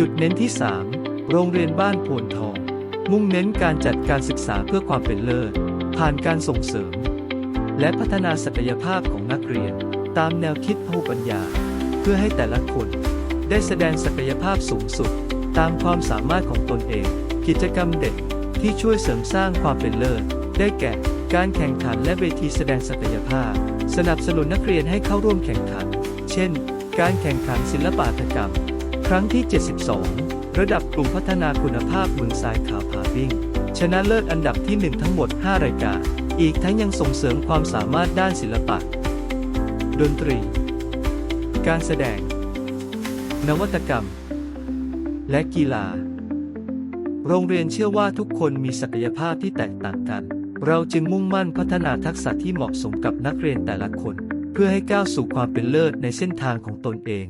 จุดเน้นที่ 3 โรงเรียนบ้านโพนทอง มุ่งเน้นการจัดการศึกษาเพื่อความเป็นเลิศ ผ่านการส่งเสริม และพัฒนาศักยภาพของนักเรียน ตามแนวคิดพหุปัญญา เพื่อให้แต่ละคนได้แสดงศักยภาพสูงสุด ตามความสามารถของตนเอง กิจกรรมเด็กที่ช่วยเสริมสร้างความเป็นเลิศ ได้แก่ การแข่งขันและเวทีแสดงศักยภาพ สนับสนุนนักเรียนให้เข้าร่วมแข่งขัน เช่น การแข่งขันศิลปะกรรม ครั้งที่ 72 ระดับกลุ่มพัฒนาคุณภาพเมืองทรายขาวผาวิ่ง ชนะเลิศอันดับที่ 1 ทั้งหมด 5 รายการ อีกทั้งยังส่งเสริมความสามารถด้านศิลปะ ดนตรี การแสดง นวัตกรรม และกีฬา โรงเรียนเชื่อว่าทุกคนมีศักยภาพที่แตกต่างกัน เราจึงมุ่งมั่นพัฒนาทักษะที่เหมาะสมกับนักเรียนแต่ละคน เพื่อให้ก้าวสู่ความเป็นเลิศในเส้นทางของตนเอง